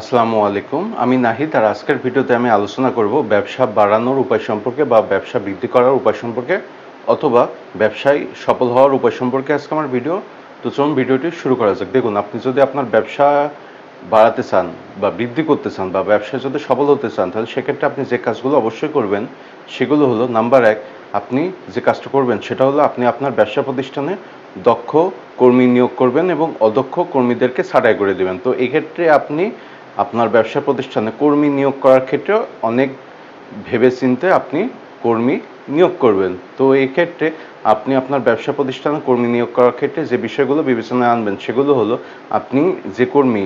আসসালামু আলাইকুম। আমি নাহিদ আর আজকের ভিডিওতে আমি আলোচনা করব ব্যবসা বাড়ানোর উপায় সম্পর্কে বা ব্যবসা বৃদ্ধি করার উপায় সম্পর্কে অথবা ব্যবসায় সফল হওয়ার উপায় সম্পর্কে আজকে আমার ভিডিও। তো চলুন ভিডিওটি শুরু করা যাক। দেখুন, আপনি যদি আপনার ব্যবসা বাড়াতে চান বা বৃদ্ধি করতে চান বা ব্যবসায় যদি সফল হতে চান, তাহলে সেক্ষেত্রে আপনি যে কাজগুলো অবশ্যই করবেন সেগুলো হলো, নাম্বার এক, আপনি যে কাজটা করবেন সেটা হলো আপনি আপনার ব্যবসা প্রতিষ্ঠানে দক্ষ কর্মী নিয়োগ করবেন এবং অদক্ষ কর্মীদেরকে ছাঁটাই করে দেবেন। তো এক্ষেত্রে আপনি আপনার ব্যবসা প্রতিষ্ঠানে কর্মী নিয়োগ করার ক্ষেত্রে অনেক ভেবেচিন্তে আপনি কর্মী নিয়োগ করবেন। তো এই ক্ষেত্রে আপনি আপনার ব্যবসা প্রতিষ্ঠানে কর্মী নিয়োগ করার ক্ষেত্রে যে বিষয়গুলো বিবেচনায় আনবেন, সেগুলো হলো আপনি যে কর্মী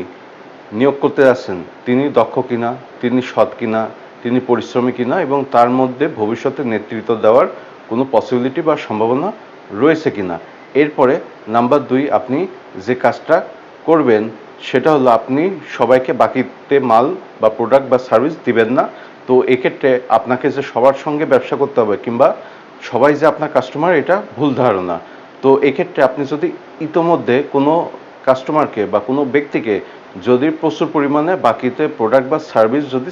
নিয়োগ করতে যাচ্ছেন, তিনি দক্ষ কিনা, তিনি সৎ কিনা, তিনি পরিশ্রমী কিনা এবং তার মধ্যে ভবিষ্যতে নেতৃত্ব দেওয়ার কোনো পসিবিলিটি বা সম্ভাবনা রয়েছে কিনা। এরপরে নাম্বার দুই, আপনি যে কাজটা করবেন সেটা হলো আপনি সবাইকে বাকিতে মাল বা প্রোডাক্ট বা সার্ভিস দিবেন না। তো এক্ষেত্রে আপনাকে যে সবার সঙ্গে ব্যবসা করতে হবে কিংবা সবাই যে আপনার কাস্টমার এটা ভুল ধারণা। তো এক্ষেত্রে আপনি যদি ইতোমধ্যে কোনো কাস্টমারকে বা কোনো ব্যক্তিকে যদি প্রচুর পরিমাণে বাকিতে প্রোডাক্ট বা সার্ভিস যদি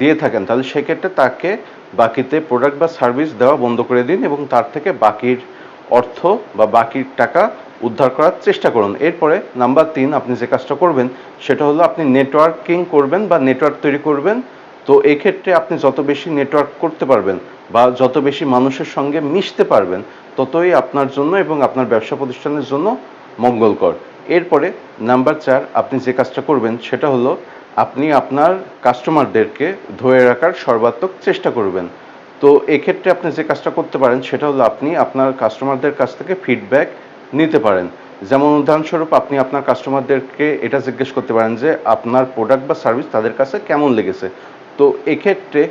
দিয়ে থাকেন, তাহলে সেক্ষেত্রে তাকে বাকিতে প্রোডাক্ট বা সার্ভিস দেওয়া বন্ধ করে দিন এবং তার থেকে বাকির অর্থ বা বাকির টাকা উদ্ধার করার চেষ্টা করুন। এরপরে নাম্বার তিন আপনি যে কাজটা করবেন, সেটা হলো আপনি নেটওয়ার্কিং করবেন বা নেটওয়ার্ক তৈরি করবেন। তো ক্ষেত্রে আপনি যত বেশি নেটওয়ার্ক করতে পারবেন বা যত বেশি মানুষের সঙ্গে মিশতে পারবেন, ততই আপনার জন্য এবং আপনার ব্যবসা প্রতিষ্ঠানের জন্য মঙ্গলকর। এরপরে নাম্বার চার আপনি যে কাজটা করবেন, সেটা হলো আপনি আপনার কাস্টমারদেরকে ধরে রাখার সর্বাত্মক চেষ্টা করবেন। তো এক্ষেত্রে আপনি যে কাজটা করতে পারেন, সেটা হলো আপনি আপনার কাস্টমারদের কাছ থেকে ফিডব্যাক নিতে পারেন। যেমন উদাহরণস্বরূপ আপনি আপনার কাস্টমারদেরকে এটা জিজ্ঞেস করতে পারেন যে, আপনার প্রোডাক্ট বা সার্ভিস তাদের কাছে কেমন লেগেছে? তো এক্ষেত্রে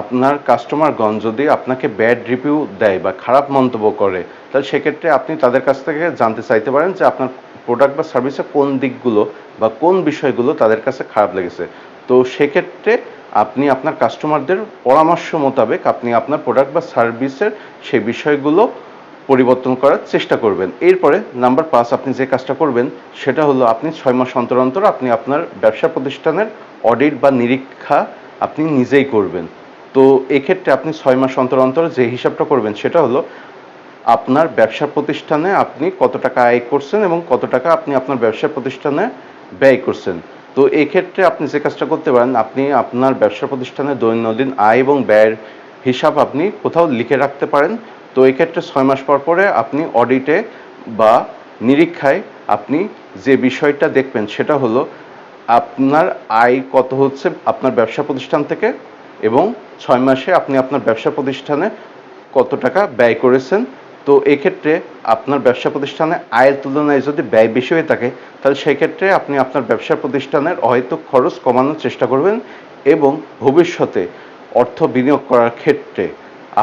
আপনার কাস্টমারগণ যদি আপনাকে ব্যাড রিভিউ দেয় বা খারাপ মন্তব্য করে, তাহলে সেক্ষেত্রে আপনি তাদের কাছ থেকে জানতে চাইতে পারেন যে, আপনার প্রোডাক্ট বা সার্ভিসের কোন দিকগুলো বা কোন বিষয়গুলো তাদের কাছে খারাপ লেগেছে? তো সেক্ষেত্রে আপনি আপনার কাস্টমারদের পরামর্শ মোতাবেক আপনি আপনার প্রোডাক্ট বা সার্ভিসের সেই বিষয়গুলো পরিবর্তন করার চেষ্টা করবেন। এরপরে নাম্বার পাঁচ আপনি যে কাজটা করবেন, সেটা হলো আপনি ছয় মাস অন্তর অন্তর আপনি আপনার ব্যবসা প্রতিষ্ঠানের অডিট বা নিরীক্ষা আপনি নিজেই করবেন। তো এক্ষেত্রে আপনি ছয় মাস অন্তর অন্তর যে হিসাবটা করবেন, সেটা হলো আপনার ব্যবসা প্রতিষ্ঠানে আপনি কত টাকা আয় করছেন এবং কত টাকা আপনি আপনার ব্যবসা প্রতিষ্ঠানে ব্যয় করছেন। তো এই ক্ষেত্রে আপনি যে কাজটা করতে পারেন, আপনি আপনার ব্যবসা প্রতিষ্ঠানে দৈনন্দিন আয় এবং ব্যয়ের হিসাব আপনি কোথাও লিখে রাখতে পারেন। তো এই ক্ষেত্রে ছয় মাস পর পরে আপনি অডিটে বা নিরীক্ষায় আপনি যে বিষয়টা দেখবেন সেটা হলো আপনার আয় কত হচ্ছে আপনার ব্যবসা প্রতিষ্ঠান থেকে এবং ছয় মাসে আপনি আপনার ব্যবসা প্রতিষ্ঠানে কত টাকা ব্যয় করেছেন। তো এক্ষেত্রে আপনার ব্যবসা প্রতিষ্ঠানে আয়ের তুলনায় যদি ব্যয় বেশি হয়ে থাকে, তাহলে সেক্ষেত্রে আপনি আপনার ব্যবসা প্রতিষ্ঠানের অহেতুক খরচ কমানোর চেষ্টা করবেন এবং ভবিষ্যতে অর্থ বিনিয়োগ করার ক্ষেত্রে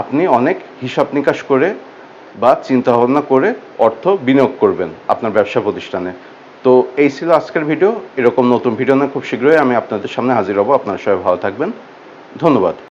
আপনি অনেক হিসাব নিকাশ করে বা চিন্তা ভাবনা করে অর্থ বিনিয়োগ করবেন আপনার ব্যবসা প্রতিষ্ঠানে। তো এই ছিল আজকের ভিডিও। এরকম নতুন ভিডিও না খুব শীঘ্রই আমি আপনাদের সামনে হাজির হব। আপনারা সবাই ভালো থাকবেন। ধন্যবাদ।